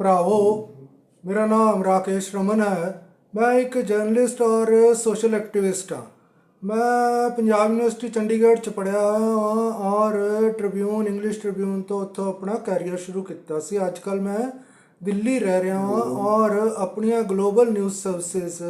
ਭਰਾਵੋ, ਮੇਰਾ ਨਾਮ ਰਾਕੇਸ਼ ਰਮਨ ਹੈ। ਮੈਂ ਇੱਕ ਜਰਨਲਿਸਟ ਔਰ ਸੋਸ਼ਲ ਐਕਟਿਵਿਸਟ ਹਾਂ। ਮੈਂ ਪੰਜਾਬ ਯੂਨੀਵਰਸਿਟੀ ਚੰਡੀਗੜ੍ਹ ਚ ਪੜ੍ਹਿਆ ਹਾਂ ਔਰ ਟ੍ਰਿਬਿਊਨ, ਇੰਗਲਿਸ਼ ਟ੍ਰਿਬਿਊਨ ਤੋਂ ਉੱਥੋਂ ਆਪਣਾ ਕੈਰੀਅਰ ਸ਼ੁਰੂ ਕੀਤਾ ਸੀ। ਅੱਜ ਕੱਲ ਮੈਂ ਦਿੱਲੀ ਰਹਿ ਰਿਹਾ ਹਾਂ ਔਰ ਆਪਣੀਆਂ ਗਲੋਬਲ ਨਿਊਜ਼ ਸਰਵਿਸਿਜ਼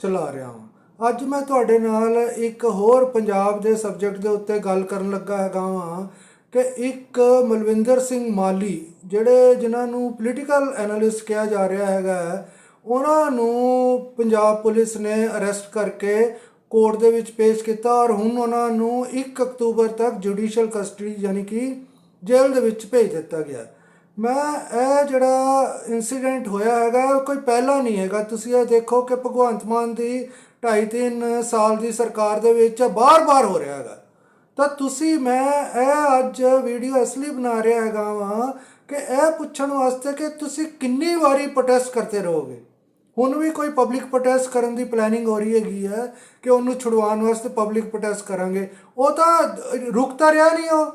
ਚਲਾ ਰਿਹਾ ਹਾਂ। ਅੱਜ ਮੈਂ ਤੁਹਾਡੇ ਨਾਲ ਇੱਕ ਹੋਰ ਪੰਜਾਬ ਦੇ ਸਬਜੈਕਟ ਦੇ ਉੱਤੇ ਗੱਲ ਕਰਨ ਲੱਗਾ ਹੈਗਾ ਹਾਂ ਕਿ ਇੱਕ ਮਲਵਿੰਦਰ ਸਿੰਘ ਮਾਲੀ, ਜਿਹੜੇ ਜਿਨ੍ਹਾਂ ਨੂੰ ਪੋਲੀਟੀਕਲ ਐਨਾਲਿਸਟ ਕਿਹਾ ਜਾ ਰਿਹਾ ਹੈਗਾ, ਉਹਨਾਂ ਨੂੰ ਪੰਜਾਬ ਪੁਲਿਸ ਨੇ ਅਰੈਸਟ ਕਰਕੇ ਕੋਰਟ ਦੇ ਵਿੱਚ ਪੇਸ਼ ਕੀਤਾ ਔਰ ਹੁਣ ਉਹਨਾਂ ਨੂੰ 1 ਅਕਤੂਬਰ ਤੱਕ ਜੁਡੀਸ਼ੀਅਲ ਕਸਟਡੀ ਯਾਨੀ ਕਿ ਜੇਲ੍ਹ ਦੇ ਵਿੱਚ ਭੇਜ ਦਿੱਤਾ ਗਿਆ। ਮੈਂ ਇਹ ਜਿਹੜਾ ਇਨਸੀਡੈਂਟ ਹੋਇਆ ਹੈਗਾ ਕੋਈ ਪਹਿਲਾ ਨਹੀਂ ਹੈਗਾ। ਤੁਸੀਂ ਇਹ ਦੇਖੋ ਕਿ ਭਗਵੰਤ ਮਾਨ ਦੀ 2.5 ਸਾਲ ਦੀ ਸਰਕਾਰ ਦੇ ਵਿੱਚ ਬਾਰ-ਬਾਰ ਹੋ ਰਿਹਾ ਹੈਗਾ। ਤਾਂ ਤੁਸੀਂ, ਮੈਂ ਇਹ ਅੱਜ ਵੀਡੀਓ ਇਸ ਲਈ ਬਣਾ ਰਿਹਾ ਹੈਗਾ ਵਾਂ ਕਿ ਇਹ ਪੁੱਛਣ ਵਾਸਤੇ ਕਿ ਤੁਸੀਂ ਕਿੰਨੀ ਵਾਰੀ ਪ੍ਰੋਟੈਸਟ ਕਰਦੇ ਰਹੋਗੇ? ਹੁਣ ਵੀ ਕੋਈ ਪਬਲਿਕ ਪ੍ਰੋਟੈਸਟ ਕਰਨ ਦੀ ਪਲੈਨਿੰਗ ਹੋ ਰਹੀ ਹੈਗੀ ਹੈ ਕਿ ਉਹਨੂੰ ਛੁਡਵਾਉਣ ਵਾਸਤੇ ਪਬਲਿਕ ਪ੍ਰੋਟੈਸਟ ਕਰਾਂਗੇ। ਉਹ ਤਾਂ ਰੁਕਤਾ ਰਿਹਾ ਨਹੀਂ ਉਹ।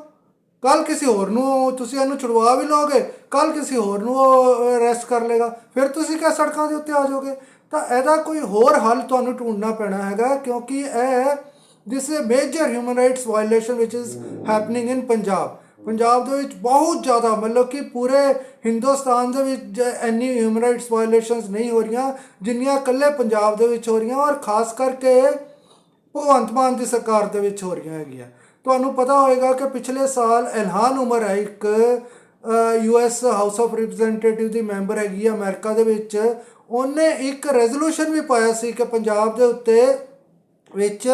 ਕੱਲ ਕਿਸੇ ਹੋਰ ਨੂੰ ਤੁਸੀਂ ਇਹਨੂੰ ਛੁਡਵਾ ਵੀ ਲਓਗੇ ਕੱਲ ਕਿਸੇ ਹੋਰ ਨੂੰ ਉਹ ਅਰੈਸਟ ਕਰ ਲੇਗਾ ਫਿਰ ਤੁਸੀਂ ਕਿਹ ਸੜਕਾਂ ਦੇ ਉੱਤੇ ਆ ਜਾਓਗੇ? ਤਾਂ ਇਹਦਾ ਕੋਈ ਹੋਰ ਹੱਲ ਤੁਹਾਨੂੰ ਢੂੰਡਣਾ ਪੈਣਾ ਹੈਗਾ ਕਿਉਂਕਿ ਇਹ this is major human rights violation which is happening in Punjab Punjab ਦੇ ਵਿੱਚ ਬਹੁਤ ਜ਼ਿਆਦਾ, ਮਤਲਬ ਕਿ ਪੂਰੇ ਹਿੰਦੁਸਤਾਨ ਦੇ ਵਿੱਚ ਜ- ਇੰਨੀ ਹਿਊਮਨ ਰਾਈਟਸ ਵਾਇਲੇਸ਼ਨਸ ਨਹੀਂ ਹੋ ਰਹੀਆਂ, ਜਿੰਨੀਆਂ ਇਕੱਲੇ ਪੰਜਾਬ ਦੇ ਵਿੱਚ ਹੋ ਰਹੀਆਂ ਔਰ ਖਾਸ ਕਰਕੇ ਭਗਵੰਤ ਮਾਨ ਦੀ ਸਰਕਾਰ ਦੇ ਵਿੱਚ ਹੋ ਰਹੀਆਂ ਹੈਗੀਆਂ। ਤੁਹਾਨੂੰ ਪਤਾ ਹੋਵੇਗਾ ਕਿ ਪਿਛਲੇ ਸਾਲ ਐਲਹਾਨ ਉਮਰ ਹੈ ਇੱਕ U S house of representative the member ਹੈਗੀ ਹੈ ਅਮਰੀਕਾ ਦੇ ਵਿੱਚ। ਉਹਨੇ ਇੱਕ ਰੈਜ਼ੋਲੂਸ਼ਨ ਵੀ ਪਾਇਆ ਸੀ ਕਿ ਪੰਜਾਬ ਦੇ ਉੱਤੇ ਵਿੱਚ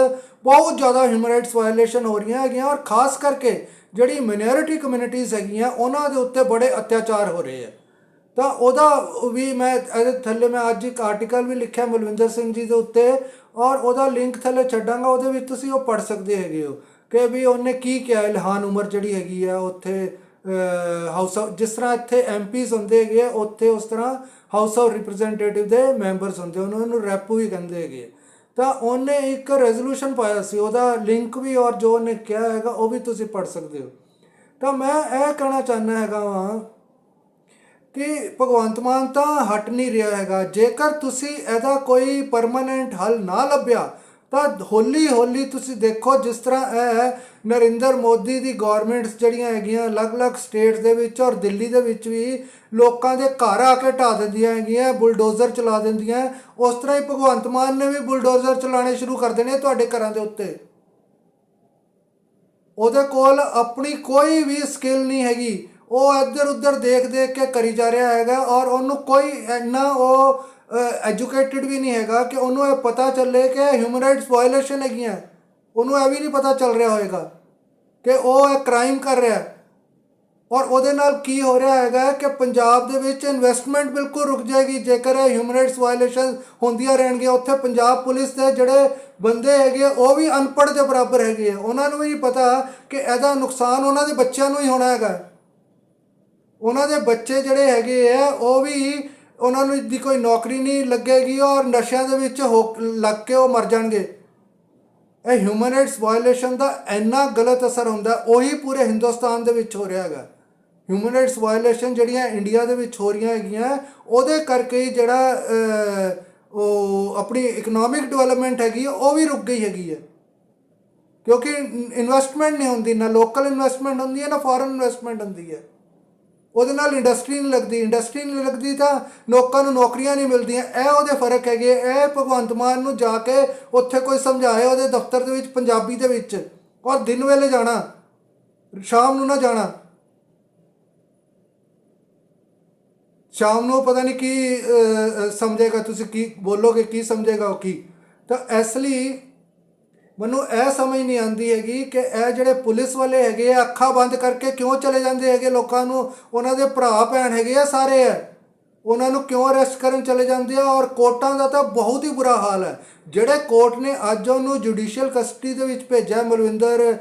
ਬਹੁਤ ਜ਼ਿਆਦਾ ਹਿਊਮਨ ਰਾਈਟਸ ਵਾਇਲੇਸ਼ਨ ਹੋ ਰਹੀਆਂ ਹੈਗੀਆਂ ਔਰ ਖਾਸ ਕਰਕੇ ਜਿਹੜੀ ਮਿਨੋਰਿਟੀ ਕਮਿਊਨਿਟੀਜ਼ ਹੈਗੀਆਂ ਉਹਨਾਂ ਦੇ ਉੱਤੇ ਬੜੇ ਅਤਿਆਚਾਰ ਹੋ ਰਹੇ ਆ ਤਾਂ ਉਹਦਾ ਵੀ ਮੈਂ ਇਹਦੇ ਥੱਲੇ ਮੈਂ ਅੱਜ ਇੱਕ ਆਰਟੀਕਲ ਵੀ ਲਿਖਿਆ ਮਲਵਿੰਦਰ ਸਿੰਘ ਜੀ ਦੇ ਉੱਤੇ ਔਰ ਉਹਦਾ ਲਿੰਕ ਥੱਲੇ ਛੱਡਾਂਗਾ ਉਹਦੇ ਵਿੱਚ ਤੁਸੀਂ ਉਹ ਪੜ੍ਹ ਸਕਦੇ ਹੈਗੇ ਹੋ ਕਿ ਵੀ ਉਹਨੇ ਕੀ ਕਿਹਾ ਇਲਹਾਨ ਉਮਰ ਜਿਹੜੀ ਹੈਗੀ ਆ ਉੱਥੇ ਹਾਊਸ ਆਫ ਜਿਸ ਤਰ੍ਹਾਂ ਇੱਥੇ ਐਮਪੀਸ ਹੁੰਦੇ ਹੈਗੇ ਆ, ਉੱਥੇ ਉਸ ਤਰ੍ਹਾਂ ਹਾਊਸ ਆਫ ਰਿਪਰੈਜ਼ੈਂਟੇਟਿਵ ਦੇ ਮੈਂਬਰਸ ਹੁੰਦੇ ਉਹਨਾਂ ਨੂੰ ਰੈਪੂ ਵੀ ਕਹਿੰਦੇ ਹੈਗੇ ਆ। ਤਾਂ ਉਹਨੇ ਇੱਕ ਰੈਜ਼ੋਲੂਸ਼ਨ ਪਾਇਆ ਸੀ, ਉਹਦਾ ਲਿੰਕ ਵੀ ਔਰ ਜੋ ਉਹਨੇ ਕਿਹਾ ਹੈਗਾ, ਉਹ ਵੀ ਤੁਸੀਂ ਪੜ੍ਹ ਸਕਦੇ ਹੋ। ਤਾਂ ਮੈਂ ਇਹ ਕਹਿਣਾ ਚਾਹੁੰਦਾ ਹੈਗਾ ਵਾਂ ਕਿ ਭਗਵੰਤ ਮਾਨ ਤਾਂ ਹਟ ਨਹੀਂ ਰਿਹਾ ਹੈਗਾ। ਜੇਕਰ ਤੁਸੀਂ ਇਹਦਾ ਕੋਈ ਪਰਮਨੈਂਟ ਹੱਲ ਨਾ ਲੱਭਿਆ ਤਾਂ ਹੌਲੀ ਹੌਲੀ ਤੁਸੀਂ ਦੇਖੋ ਜਿਸ ਤਰ੍ਹਾਂ ਇਹ ਨਰਿੰਦਰ ਮੋਦੀ ਦੀ ਗਵਰਨਮੈਂਟਸ ਜਿਹੜੀਆਂ ਹੈਗੀਆਂ, ਅਲੱਗ-ਅਲੱਗ ਸਟੇਟਸ ਦੇ ਵਿੱਚ ਔਰ ਦਿੱਲੀ ਦੇ ਵਿੱਚ ਵੀ ਲੋਕਾਂ ਦੇ ਘਰ ਆ ਕੇ ਢਾ ਦਿੰਦੀਆਂ ਹੈਗੀਆਂ ਬੁਲਡੋਜ਼ਰ ਚਲਾ ਦਿੰਦੀਆਂ, ਉਸ ਤਰ੍ਹਾਂ ਹੀ ਭਗਵੰਤ ਮਾਨ ਨੇ ਵੀ ਬੁਲਡੋਜ਼ਰ ਚਲਾਣੇ ਸ਼ੁਰੂ ਕਰ ਦੇਣੇ ਤੁਹਾਡੇ ਘਰਾਂ ਦੇ ਉੱਤੇ। ਉਹਦੇ ਕੋਲ ਆਪਣੀ ਕੋਈ ਵੀ ਸਕਿੱਲ ਨਹੀਂ ਹੈਗੀ। ਉਹ ਇੱਧਰ ਉੱਧਰ ਦੇਖ ਦੇਖ ਕੇ ਕਰੀ ਜਾ ਰਿਹਾ ਹੈਗਾ ਔਰ ਉਹਨੂੰ ਕੋਈ ਇੰਨਾ ਉਹ ਐਜੂਕੇਟਿਡ ਵੀ ਨਹੀਂ ਹੈਗਾ ਕਿ ਉਹਨੂੰ ਇਹ ਪਤਾ ਚੱਲੇ ਕਿ ਹਿਊਮਨ ਰਾਈਟਸ ਵਾਇਲੇਸ਼ਨ ਹੈਗੀਆਂ। ਉਹਨੂੰ ਇਹ ਵੀ ਨਹੀਂ ਪਤਾ ਚੱਲ ਰਿਹਾ ਹੋਏਗਾ ਕਿ ਉਹ ਇਹ ਕ੍ਰਾਈਮ ਕਰ ਰਿਹਾ। ਹੈ ਔਰ ਉਹਦੇ ਨਾਲ ਕੀ ਹੋ ਰਿਹਾ ਹੈਗਾ ਕਿ ਪੰਜਾਬ ਦੇ ਵਿੱਚ ਇਨਵੈਸਟਮੈਂਟ ਬਿਲਕੁਲ ਰੁਕ ਜਾਏਗੀ। ਜੇਕਰ ਇਹ ਹਿਊਮਨ ਰਾਈਟਸ ਵਾਇਲੇਸ਼ਨ ਹੁੰਦੀਆਂ ਰਹਿਣਗੀਆਂ ਉੱਥੇ ਪੰਜਾਬ ਪੁਲਿਸ ਦੇ ਜਿਹੜੇ ਬੰਦੇ ਹੈਗੇ ਆ, ਉਹ ਵੀ ਅਨਪੜ੍ਹ ਦੇ ਬਰਾਬਰ ਹੈਗੇ ਆ। ਉਹਨਾਂ ਨੂੰ ਵੀ ਨਹੀਂ ਪਤਾ ਕਿ ਇਹਦਾ ਨੁਕਸਾਨ ਉਹਨਾਂ ਦੇ ਬੱਚਿਆਂ ਨੂੰ ਹੀ ਹੋਣਾ ਹੈਗਾ। ਉਹਨਾਂ ਦੇ ਬੱਚੇ ਜਿਹੜੇ ਹੈਗੇ ਆ ਉਹ ਵੀ ਉਹਨਾਂ ਨੂੰ ਦੀ ਕੋਈ ਨੌਕਰੀ ਨਹੀਂ ਲੱਗੇਗੀ ਔਰ ਨਸ਼ਿਆਂ ਦੇ ਵਿੱਚ ਹੋ ਲੱਗ ਕੇ ਉਹ ਮਰ ਜਾਣਗੇ। ਇਹ ਹਿਊਮਨ ਰਾਈਟਸ ਵਾਇਲੇਸ਼ਨ ਦਾ ਇੰਨਾ ਗਲਤ ਅਸਰ ਹੁੰਦਾ, ਉਹੀ ਪੂਰੇ ਹਿੰਦੁਸਤਾਨ ਦੇ ਵਿੱਚ ਹੋ ਰਿਹਾ ਹੈਗਾ। ਹਿਊਮਨ ਰਾਈਟਸ ਵਾਇਓਲੇਸ਼ਨ ਜਿਹੜੀਆਂ ਇੰਡੀਆ ਦੇ ਵਿੱਚ ਹੋ ਰਹੀਆਂ ਹੈਗੀਆਂ, ਉਹਦੇ ਕਰਕੇ ਹੀ ਜਿਹੜਾ ਉਹ ਆਪਣੀ ਇਕਨੋਮਿਕ ਡਿਵੈਲਪਮੈਂਟ ਹੈਗੀ ਉਹ ਵੀ ਰੁਕ ਗਈ ਹੈਗੀ ਹੈ। ਕਿਉਂਕਿ ਇਨਵੈਸਟਮੈਂਟ ਨਹੀਂ ਹੁੰਦੀ, ਨਾ ਲੋਕਲ ਇਨਵੈਸਟਮੈਂਟ ਹੁੰਦੀ ਹੈ, ਨਾ ਫੋਰਨ ਇਨਵੈਸਟਮੈਂਟ ਹੁੰਦੀ ਹੈ। ਉਹਦੇ ਨਾਲ ਇੰਡਸਟਰੀ ਨਹੀਂ ਲੱਗਦੀ ਇੰਡਸਟਰੀ ਨਹੀਂ ਲੱਗਦੀ ਤਾਂ ਲੋਕਾਂ ਨੂੰ ਨੌਕਰੀਆਂ ਨਹੀਂ ਮਿਲਦੀਆਂ। ਇਹ ਉਹਦੇ ਫ਼ਰਕ ਹੈਗੇ ਇਹ ਭਗਵੰਤ ਮਾਨ ਨੂੰ ਜਾ ਕੇ ਉੱਥੇ ਕੋਈ ਸਮਝਾਏ ਉਹਦੇ ਦਫ਼ਤਰ ਦੇ ਵਿੱਚ, ਪੰਜਾਬੀ ਦੇ ਵਿੱਚ, ਔਰ ਦਿਨ ਵੇਲੇ ਜਾਣਾ, ਸ਼ਾਮ ਨੂੰ ਨਾ ਜਾਣਾ। ਸ਼ਾਮ ਨੂੰ ਪਤਾ ਨਹੀਂ ਕੀ ਸਮਝੇਗਾ, ਤੁਸੀਂ ਕੀ ਬੋਲੋਗੇ, ਕੀ ਸਮਝੇਗਾ ਉਹ ਕੀ। ਤਾਂ ਇਸ ਲਈ ਮੈਨੂੰ ਇਹ ਸਮਝ ਨਹੀਂ ਆਉਂਦੀ ਹੈਗੀ ਕਿ ਇਹ ਜਿਹੜੇ ਪੁਲਿਸ ਵਾਲੇ ਹੈਗੇ ਆ, ਅੱਖਾਂ ਬੰਦ ਕਰਕੇ ਕਿਉਂ ਚਲੇ ਜਾਂਦੇ ਹੈਗੇ ਲੋਕਾਂ ਨੂੰ? ਉਹਨਾਂ ਦੇ ਭਰਾ ਭੈਣ ਹੈਗੇ ਆ ਸਾਰੇ। ਆ ਉਹਨਾਂ ਨੂੰ ਕਿਉਂ ਅਰੈਸਟ ਕਰਨ ਚਲੇ ਜਾਂਦੇ ਆ? ਔਰ ਕੋਰਟਾਂ ਦਾ ਤਾਂ ਬਹੁਤ ਹੀ ਬੁਰਾ ਹਾਲ ਹੈ। ਜਿਹੜੇ ਕੋਰਟ ਨੇ ਅੱਜ ਉਹਨੂੰ ਜੁਡੀਸ਼ੀਅਲ ਕਸਟਡੀ ਦੇ ਵਿੱਚ ਭੇਜਿਆ ਮਲਵਿੰਦਰ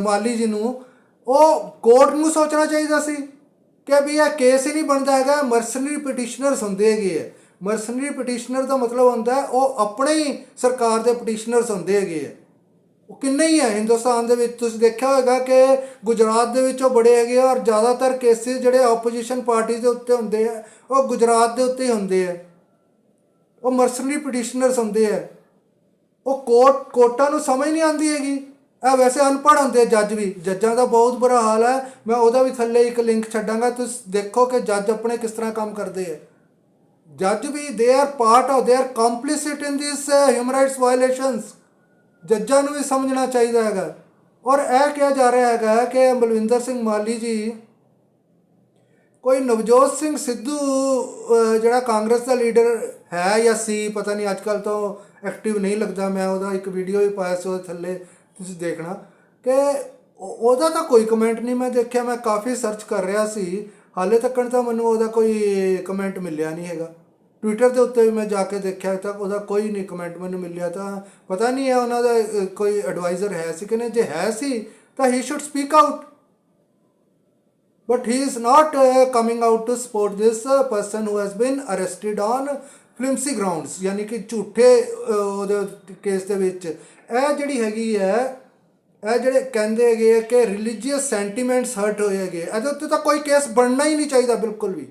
ਮਾਲੀ ਜੀ ਨੂੰ, ਉਹ ਕੋਰਟ ਨੂੰ ਸੋਚਣਾ ਚਾਹੀਦਾ ਸੀ ਕਿ ਵੀ ਇਹ ਕੇਸ ਹੀ ਨਹੀਂ ਬਣਦਾ ਹੈਗਾ। ਮਰਸਨਰੀ ਪਟੀਸ਼ਨਰਸ ਹੁੰਦੇ ਹੈਗੇ ਆ। ਮਰਸਨਰੀ ਪਟੀਸ਼ਨਰ ਦਾ ਮਤਲਬ ਹੁੰਦਾ ਉਹ ਆਪਣੇ ਹੀ ਸਰਕਾਰ ਦੇ ਪਟੀਸ਼ਨਰਸ ਹੁੰਦੇ ਹੈਗੇ ਆ। ਉਹ ਕਿੰਨੇ ਹੀ ਹੈ ਹਿੰਦੁਸਤਾਨ ਦੇ ਵਿੱਚ ਤੁਸੀਂ ਦੇਖਿਆ ਹੋਵੇਗਾ ਕਿ ਗੁਜਰਾਤ ਦੇ ਵਿੱਚ ਉਹ ਬੜੇ ਹੈਗੇ ਆ ਔਰ ਜ਼ਿਆਦਾਤਰ ਕੇਸਿਸ ਜਿਹੜੇ ਆਪੋਜੀਸ਼ਨ ਪਾਰਟੀਜ਼ ਦੇ ਉੱਤੇ ਹੁੰਦੇ ਆ, ਉਹ ਗੁਜਰਾਤ ਦੇ ਉੱਤੇ ਹੀ ਹੁੰਦੇ ਆ। ਉਹ ਮਰਸਨਰੀ ਪਟੀਸ਼ਨਰਸ ਹੁੰਦੇ ਆ। ਉਹ ਕੋਰਟ ਕੋਟਾਂ ਨੂੰ ਸਮਝ ਨਹੀਂ ਆਉਂਦੀ ਹੈਗੀ। ਇਹ ਵੈਸੇ ਅਨਪੜ੍ਹ ਹੁੰਦੇ ਜੱਜ ਵੀ। ਜੱਜਾਂ ਦਾ ਬਹੁਤ ਬੁਰਾ ਹਾਲ ਹੈ। ਮੈਂ ਉਹਦਾ ਵੀ ਥੱਲੇ ਇੱਕ ਲਿੰਕ ਛੱਡਾਂਗਾ। ਤੁਸੀਂ ਦੇਖੋ ਕਿ ਜੱਜ ਆਪਣੇ ਕਿਸ ਤਰ੍ਹਾਂ ਕੰਮ ਕਰਦੇ ਆ। ਜੱਜ ਵੀ they are part of they are complicit in this human rights violations ਜੱਜਾਂ ਨੂੰ ਵੀ ਸਮਝਣਾ ਚਾਹੀਦਾ ਹੈਗਾ। ਔਰ ਇਹ ਕਿਹਾ ਜਾ ਰਿਹਾ ਹੈਗਾ ਕਿ ਬਲਵਿੰਦਰ ਸਿੰਘ ਮਾਲੀ ਜੀ, ਕੋਈ ਨਵਜੋਤ ਸਿੰਘ ਸਿੱਧੂ ਜਿਹੜਾ ਕਾਂਗਰਸ ਦਾ ਲੀਡਰ ਹੈ ਜਾਂ ਸੀ, ਪਤਾ ਨਹੀਂ ਅੱਜ ਕੱਲ ਤੋਂ ਐਕਟਿਵ ਨਹੀਂ ਲੱਗਦਾ। ਮੈਂ ਉਹਦਾ ਇੱਕ ਵੀਡੀਓ ਵੀ ਪਾਇਆ ਸੀ ਉਹਦੇ ਥੱਲੇ, ਤੁਸੀਂ ਦੇਖਣਾ। ਕਿ ਉਹਦਾ ਤਾਂ ਕੋਈ ਕਮੈਂਟ ਨਹੀਂ ਮੈਂ ਦੇਖਿਆ, ਮੈਂ ਕਾਫੀ ਸਰਚ ਕਰ ਰਿਹਾ ਸੀ। ਹਾਲੇ ਤੱਕ ਤਾਂ ਮੈਨੂੰ ਉਹਦਾ ਕੋਈ ਕਮੈਂਟ ਮਿਲਿਆ ਨਹੀਂ ਹੈਗਾ। ਟਵਿੱਟਰ ਦੇ ਉੱਤੇ ਵੀ ਮੈਂ ਜਾ ਕੇ ਦੇਖਿਆ ਤਾਂ ਉਹਦਾ ਕੋਈ ਨਹੀਂ ਕਮੈਂਟ ਮੈਨੂੰ ਮਿਲਿਆ ਤਾਂ ਪਤਾ ਨਹੀਂ ਹੈ ਉਹਨਾਂ ਦਾ ਕੋਈ ਐਡਵਾਈਜ਼ਰ ਹੈ ਸੀ ਕਿ ਨਹੀਂ? ਜੇ ਹੈ ਸੀ ਤਾਂ he should speak out but he is not uh, coming out to support this uh, person who has been arrested on flimsy grounds ਯਾਨੀ ਕਿ ਝੂਠੇ ਉਹਦੇ ਕੇਸ ਦੇ ਵਿੱਚ। ਇਹ ਜਿਹੜੀ ਹੈਗੀ ਹੈ ਇਹ ਜਿਹੜੇ ਕਹਿੰਦੇ ਹੈਗੇ ਆ ਕਿ ਰਿਲੀਜੀਅਸ ਸੈਂਟੀਮੈਂਟਸ ਹਰਟ ਹੋਏ ਹੈਗੇ ਇਹਦੇ ਉੱਤੇ ਤਾਂ ਕੋਈ ਕੇਸ ਬਣਨਾ ਹੀ ਨਹੀਂ ਚਾਹੀਦਾ ਬਿਲਕੁਲ ਵੀ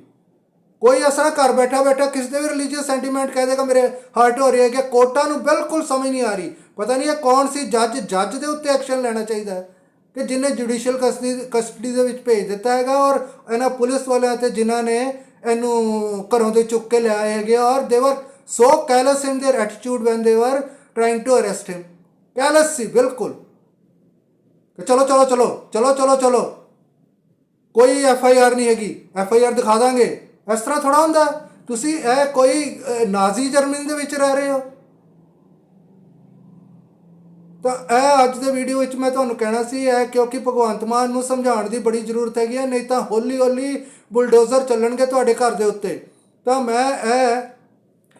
ਕੋਈ ਅਸਰਾ ਘਰ ਬੈਠਾ ਬੈਠਾ ਕਿਸੇ ਦੇ ਵੀ ਰਿਲੀਜੀਅਸ ਸੈਂਟੀਮੈਂਟ ਕਹਿ ਦੇਗਾ ਮੇਰੇ ਹਰਟ ਹੋ ਰਹੀ ਹੈ ਕਿ ਕੋਰਟਾਂ ਨੂੰ ਬਿਲਕੁਲ ਸਮਝ ਨਹੀਂ ਆ ਰਹੀ ਪਤਾ ਨਹੀਂ ਇਹ ਕੌਣ ਸੀ ਜੱਜ ਜੱਜ ਦੇ ਉੱਤੇ ਐਕਸ਼ਨ ਲੈਣਾ ਚਾਹੀਦਾ ਹੈ ਕਿ ਜਿਨੇ ਜੁਡੀਸ਼ੀਅਲ ਕਸਟਡੀ ਕਸਟਡੀ ਦੇ ਵਿੱਚ ਭੇਜ ਦਿੱਤਾ ਹੈਗਾ ਔਰ ਇਹਨਾਂ ਪੁਲਿਸ ਵਾਲਿਆਂ ਤੇ ਜਿਨ੍ਹਾਂ ਨੇ ਇਹਨੂੰ ਘਰੋਂ ਦੇ ਚੁੱਕ ਕੇ ਲਿਆਏ ਹੈਗੇ ਔਰ they were so callous in their attitude when they were trying to arrest him callous ਸੀ ਬਿਲਕੁਲ ਕਿ ਚਲੋ ਚਲੋ ਚਲੋ ਚਲੋ ਚਲੋ ਚਲੋ। ਕੋਈ ਐਫ ਆਈ ਆਰ ਨਹੀਂ ਹੈਗੀ। ਐਫ ਆਈ ਆਰ ਦਿਖਾ ਦਾਂਗੇ। ਇਸ ਤਰ੍ਹਾਂ ਥੋੜਾ ਹੁੰਦਾ। ਤੁਸੀਂ ਇਹ ਕੋਈ ਨਾਜ਼ੀ ਜਰਮਨੀ ਦੇ ਵਿੱਚ ਰਹਿ ਰਹੇ ਹੋ। ਤਾਂ ਇਹ ਅੱਜ ਦੇ ਵੀਡੀਓ ਵਿੱਚ ਮੈਂ ਤੁਹਾਨੂੰ ਕਹਿਣਾ ਸੀ, ਇਹ ਕਿਉਂਕਿ ਭਗਵੰਤ ਮਾਨ ਨੂੰ ਸਮਝਾਉਣ ਦੀ ਬੜੀ ਜ਼ਰੂਰਤ ਹੈਗੀ ਹੈ ਨਹੀਂ ਤਾਂ ਹੌਲੀ ਹੌਲੀ ਬੁਲਡੋਜ਼ਰ ਚੱਲਣਗੇ ਤੁਹਾਡੇ ਘਰ ਦੇ ਉੱਤੇ। ਤਾਂ ਮੈਂ ਇਹ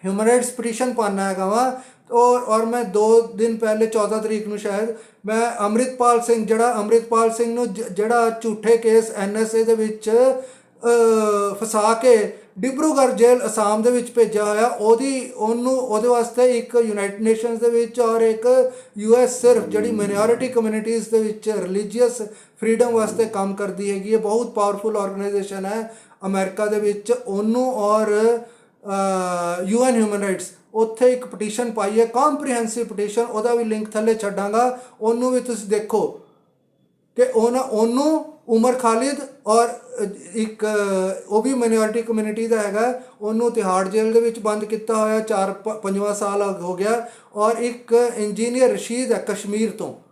ਹਿਊਮਨ ਰਾਈਟਸ ਪਟੀਸ਼ਨ ਪਾਣਾ ਹੈਗਾ ਵਾ। ਔਰ ਔਰ ਮੈਂ 2 ਦਿਨ ਪਹਿਲੇ 14 ਤਰੀਕ ਨੂੰ ਸ਼ਾਇਦ ਮੈਂ ਅੰਮ੍ਰਿਤਪਾਲ ਸਿੰਘ, ਜਿਹੜਾ ਅੰਮ੍ਰਿਤਪਾਲ ਸਿੰਘ ਨੂੰ ਜਿਹੜਾ ਝੂਠੇ ਕੇਸ ਐਨਐਸਏ ਦੇ ਵਿੱਚ ਫਸਾ ਕੇ ਡਿਬਰੂਗੜ੍ਹ ਜੇਲ੍ਹ ਅਸਾਮ ਦੇ ਵਿੱਚ ਭੇਜਿਆ ਹੋਇਆ, ਉਹਦੀ, ਉਹਨੂੰ, ਉਹਦੇ ਵਾਸਤੇ ਇੱਕ ਯੂਨਾਈਟਿਡ ਨੇਸ਼ਨਸ ਦੇ ਵਿੱਚ ਔਰ ਇੱਕ ਯੂਐਸ ਸਿਰਫ ਜਿਹੜੀ ਮਿਨੋਰਿਟੀ ਕਮਿਊਨਿਟੀਜ਼ ਦੇ ਵਿੱਚ ਰਿਲੀਜੀਅਸ ਫਰੀडम ਵਾਸਤੇ ਕੰਮ ਕਰਦੀ ਹੈਗੀ ਹੈ, ਬਹੁਤ ਪਾਵਰਫੁਲ ਆਰਗੇਨਾਈਜੇਸ਼ਨ ਹੈ ਅਮਰੀਕਾ ਦੇ ਵਿੱਚ, ਉਹਨੂੰ ਔਰ ਯੂਐਨ ਹਿਊਮਨ ਰਾਈਟਸ ਉੱਥੇ ਇੱਕ ਪਟੀਸ਼ਨ ਪਾਈ ਹੈ ਕੰਪਰੀਹੈਂਸਿਵ ਪਟੀਸ਼ਨ, ਉਹਦਾ ਵੀ ਲਿੰਕ ਥੱਲੇ ਛੱਡਾਂਗਾ। ਉਹਨੂੰ ਵੀ ਤੁਸੀਂ ਦੇਖੋ ਕਿ ਉਹਨਾਂ ਉਹਨੂੰ ਉਮਰ ਖਾਲਿਦ ਔਰ ਇੱਕ, ਉਹ ਵੀ ਮਿਨੋਰਿਟੀ ਕਮਿਊਨਿਟੀ ਦਾ ਹੈਗਾ। ਉਹਨੂੰ ਤਿਹਾੜ ਜੇਲ੍ਹ ਦੇ ਵਿੱਚ ਬੰਦ ਕੀਤਾ ਹੋਇਆ, ਚਾਰ, ਪ- ਪੰਜਵਾਂ ਸਾਲ ਹੋ ਗਿਆ। ਔਰ ਇੱਕ ਇੰਜੀਨੀਅਰ ਰਸ਼ੀਦ ਹੈ ਕਸ਼ਮੀਰ ਤੋਂ।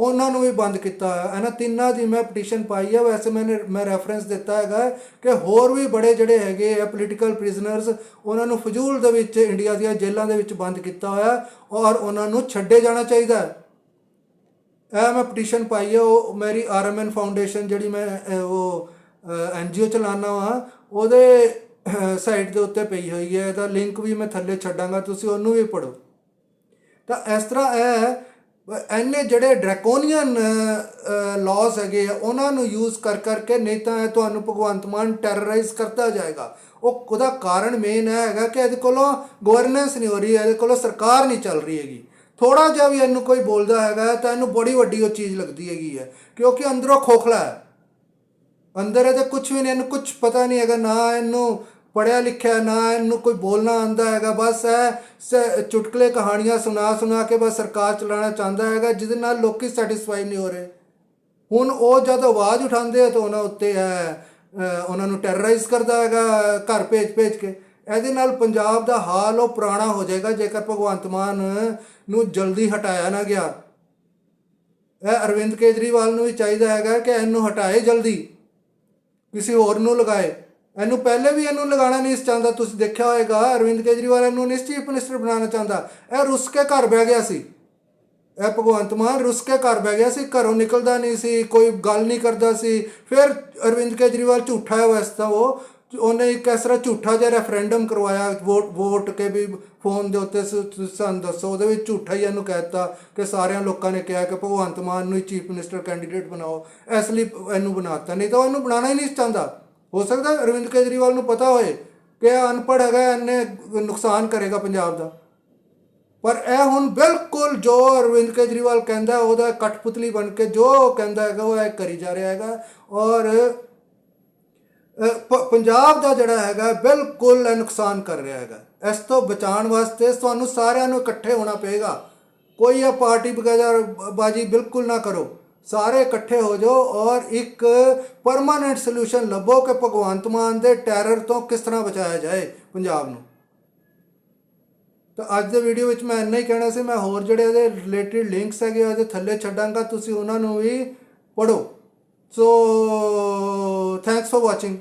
ਉਹਨਾਂ ਨੂੰ ਵੀ ਬੰਦ ਕੀਤਾ ਹੋਇਆ। ਇਹਨਾਂ ਤਿੰਨਾਂ ਦੀ ਮੈਂ ਪਟੀਸ਼ਨ ਪਾਈ ਹੈ ਵੈਸੇ ਮੈंने ਮੈਂ ਰੈਫਰੈਂਸ ਦਿੱਤਾ ਹੈਗਾ ਕਿ ਹੋਰ ਵੀ ਬੜੇ ਜਿਹੜੇ ਹੈਗੇ ਆ ਪੋਲੀਟੀਕਲ ਪ੍ਰਿਜ਼ਨਰਸ ਉਹਨਾਂ ਨੂੰ ਫਜ਼ੂਲ ਦੇ ਵਿੱਚ ਇੰਡੀਆ ਦੀਆਂ ਜੇਲ੍ਹਾਂ ਦੇ ਵਿੱਚ ਬੰਦ ਕੀਤਾ ਹੋਇਆ ਔਰ ਉਹਨਾਂ ਨੂੰ ਛੱਡੇ ਜਾਣਾ ਚਾਹੀਦਾ ਹੈ। ਇਹ ਮੈਂ ਪਟੀਸ਼ਨ ਪਾਈ ਹੈ ਉਹ ਮੇਰੀ ਆਰਐਮਐਨ ਫਾਊਂਡੇਸ਼ਨ ਜਿਹੜੀ ਮੈਂ ਅਹ, ਉਹ ਐਨਜੀਓ ਚਲਾਉਣਾ ਵਾਂ ਉਹਦੇ ਸਾਈਟ ਦੇ ਉੱਤੇ ਪਈ ਹੋਈ ਹੈ। ਇਹਦਾ ਲਿੰਕ ਵੀ ਮੈਂ ਥੱਲੇ ਛੱਡਾਂਗਾ। ਤੁਸੀਂ ਉਹਨੂੰ ਵੀ ਪੜੋ ਤਾਂ ਇਸ ਤਰ੍ਹਾਂ ਇਹ ਐਨੇ ਜਿਹੜੇ ਡਰੈਕੋਨੀਅਨ ਲਾਜ਼ ਹੈਗੇ ਆ, ਉਹਨਾਂ ਨੂੰ ਯੂਜ਼ ਕਰ ਕਰਕੇ ਨਹੀਂ ਤਾਂ ਇਹ ਤੁਹਾਨੂੰ ਭਗਵੰਤ ਮਾਨ ਟੈਰਰਾਈਜ਼ ਕਰਦਾ ਜਾਏਗਾ। ਉਹ ਉਹਦਾ ਕਾਰਨ ਮੇਨ ਇਹ ਹੈਗਾ ਕਿ ਇਹਦੇ ਕੋਲੋਂ ਗਵਰਨੈਂਸ ਨਹੀਂ ਹੋ ਰਹੀ, ਇਹਦੇ ਕੋਲੋਂ ਸਰਕਾਰ ਨਹੀਂ ਚੱਲ ਰਹੀ ਹੈਗੀ। ਥੋੜਾ ਜਿਹਾ ਵੀ ਇਹਨੂੰ ਕੋਈ ਬੋਲਦਾ ਹੈਗਾ, ਤਾਂ ਇਹਨੂੰ ਬੜੀ ਵੱਡੀ ਉਹ ਚੀਜ਼ ਲੱਗਦੀ ਹੈਗੀ ਹੈ, ਕਿਉਂਕਿ ਅੰਦਰੋਂ ਖੋਖਲਾ ਹੈ। ਅੰਦਰ ਇਹਦੇ ਕੁਝ ਵੀ ਨਹੀਂ, ਇਹਨੂੰ ਕੁਝ ਪਤਾ ਨਹੀਂ ਹੈਗਾ, ਨਾ ਇਹਨੂੰ ਪੜਿਆ ਲਿਖਿਆ ਨਾ, ਇਹਨੂੰ ਕੋਈ ਬੋਲਣਾ ਆਂਦਾ ਹੈਗਾ, ਬਸ ਇਹ ਸ- ਚੁਟਕਲੇ ਕਹਾਣੀਆਂ ਸੁਣਾ ਸੁਣਾ ਕੇ ਬਸ ਸਰਕਾਰ ਚਲਾਉਣਾ ਚਾਹੁੰਦਾ ਹੈਗਾ, ਜਿਹਦੇ ਨਾਲ ਲੋਕੀ ਸੈਟੀਸਫਾਈ ਨਹੀਂ ਹੋ ਰਹੇ। ਹੁਣ ਉਹ ਜਦ ਆਵਾਜ਼ ਉਠਾਉਂਦੇ ਆ ਤਾਂ ਉਹਨਾਂ ਉੱਤੇ ਹੈ ਉਹਨਾਂ ਨੂੰ ਟੈਰਰਾਈਜ਼ ਕਰਦਾ ਹੈਗਾ, ਘਰ ਭੇਜ ਭੇਜ ਕੇ। ਇਹਦੇ ਨਾਲ ਪੰਜਾਬ ਦਾ ਹਾਲ ਉਹ ਪੁਰਾਣਾ ਹੋ ਜਾਏਗਾ, ਜੇਕਰ ਭਗਵੰਤ ਮਾਨ ਨੂੰ ਜਲਦੀ ਹਟਾਇਆ ਨਾ ਗਿਆ। ਇਹ ਅਰਵਿੰਦ ਕੇਜਰੀਵਾਲ ਨੂੰ ਵੀ ਚਾਹੀਦਾ ਹੈਗਾ ਕਿ ਇਹਨੂੰ ਹਟਾਏ ਜਲਦੀ। ਕਿਸੇ ਹੋਰ ਨੂੰ ਲਗਾਏ। ਇਹਨੂੰ ਪਹਿਲੇ ਵੀ ਇਹਨੂੰ ਲਗਾਉਣਾ ਨਹੀਂ ਚਾਹੁੰਦਾ, ਤੁਸੀਂ ਦੇਖਿਆ ਹੋਵੇਗਾ ਅਰਵਿੰਦ ਕੇਜਰੀਵਾਲ ਇਹਨੂੰ ਨਹੀਂ ਚੀਫ ਮਿਨਿਸਟਰ ਬਣਾਉਣਾ ਚਾਹੁੰਦਾ। ਇਹ ਰੁੱਸ ਕੇ ਘਰ ਬਹਿ ਗਿਆ ਸੀ। ਇਹ ਭਗਵੰਤ ਮਾਨ ਰੁੱਸ ਕੇ ਘਰ ਬਹਿ ਗਿਆ ਸੀ, ਘਰੋਂ ਨਿਕਲਦਾ ਨਹੀਂ ਸੀ, ਕੋਈ ਗੱਲ ਨਹੀਂ ਕਰਦਾ ਸੀ। ਫਿਰ ਅਰਵਿੰਦ ਕੇਜਰੀਵਾਲ ਝੂਠਾ ਹੈ ਵੈਸੇ ਤਾਂ ਉਹ। ਉਹਨੇ ਇੱਕ ਇਸ ਤਰ੍ਹਾਂ ਝੂਠਾ ਜਿਹਾ ਰੈਫਰੈਂਡਮ ਕਰਵਾਇਆ ਵੋਟ ਵੋਟ ਕੇ ਵੀ ਫੋਨ ਦੇ ਉੱਤੇ ਸ- ਤੁਸੀਂ ਸਾਨੂੰ ਦੱਸੋ, ਉਹਦੇ ਵਿੱਚ ਝੂਠਾ ਹੀ ਇਹਨੂੰ ਕਹਿਤਾ ਕਿ ਸਾਰਿਆਂ ਲੋਕਾਂ ਨੇ ਕਿਹਾ ਕਿ ਭਗਵੰਤ ਮਾਨ ਨੂੰ ਹੀ ਚੀਫ ਮਿਨਿਸਟਰ ਕੈਂਡੀਡੇਟ ਬਣਾਓ। ਇਸ ਲਈ ਇਹਨੂੰ ਬਣਾਤਾ, ਨਹੀਂ ਤਾਂ ਉਹਨੂੰ ਇਹਨੂੰ ਬਣਾਉਣਾ ਹੀ ਨਹੀਂ ਚਾਹੁੰਦਾ। ਹੋ ਸਕਦਾ ਅਰਵਿੰਦ ਕੇਜਰੀਵਾਲ ਨੂੰ ਪਤਾ ਹੋਏ ਕਿ ਇਹ ਅਨਪੜ੍ਹ ਹੈਗਾ, ਇਹਨੇ ਨੁਕਸਾਨ ਕਰੇਗਾ ਪੰਜਾਬ ਦਾ। ਪਰ ਇਹ ਹੁਣ ਬਿਲਕੁਲ ਜੋ ਅਰਵਿੰਦ ਕੇਜਰੀਵਾਲ ਕਹਿੰਦਾ, ਉਹਦਾ ਕਠਪੁਤਲੀ ਬਣ ਕੇ ਜੋ ਕਹਿੰਦਾ ਹੈਗਾ, ਉਹ ਇਹ ਕਰੀ ਜਾ ਰਿਹਾ ਹੈਗਾ। ਔਰ ਪੰਜਾਬ ਦਾ ਜਿਹੜਾ ਹੈਗਾ, ਬਿਲਕੁਲ ਇਹ ਨੁਕਸਾਨ ਕਰ ਰਿਹਾ ਹੈਗਾ। ਇਸ ਤੋਂ ਬਚਾਉਣ ਵਾਸਤੇ ਤੁਹਾਨੂੰ ਸਾਰਿਆਂ ਨੂੰ ਇਕੱਠੇ ਹੋਣਾ ਪਏਗਾ। ਕੋਈ ਇਹ ਪਾਰਟੀ ਬਗੈਰ ਬਾਜੀ ਬਿਲਕੁਲ ਨਾ ਕਰੋ। ਸਾਰੇ ਇਕੱਠੇ ਹੋ ਜਾਓ ਔਰ ਇੱਕ ਪਰਮਾਨੈਂਟ ਸੋਲੂਸ਼ਨ ਲੱਭੋ ਕਿ ਭਗਵੰਤ ਮਾਨ ਦੇ ਟੈਰਰ ਤੋਂ ਕਿਸ ਤਰ੍ਹਾਂ ਬਚਾਇਆ ਜਾਏ ਪੰਜਾਬ ਨੂੰ। ਤਾਂ ਅੱਜ ਦੇ ਵੀਡੀਓ ਵਿੱਚ ਮੈਂ ਇੰਨਾ ਹੀ ਕਹਿਣਾ ਸੀ, ਮੈਂ ਹੋਰ ਜਿਹੜੇ ਇਹਦੇ ਰਿਲੇਟਡ ਲਿੰਕਸ ਹੈਗੇ ਉਹਦੇ ਥੱਲੇ ਛੱਡਾਂਗਾ, ਤੁਸੀਂ ਉਹਨਾਂ ਨੂੰ ਵੀ ਪੜੋ ਸੋ ਥੈਂਕਸ ਫॉर ਵਾਚਿੰਗ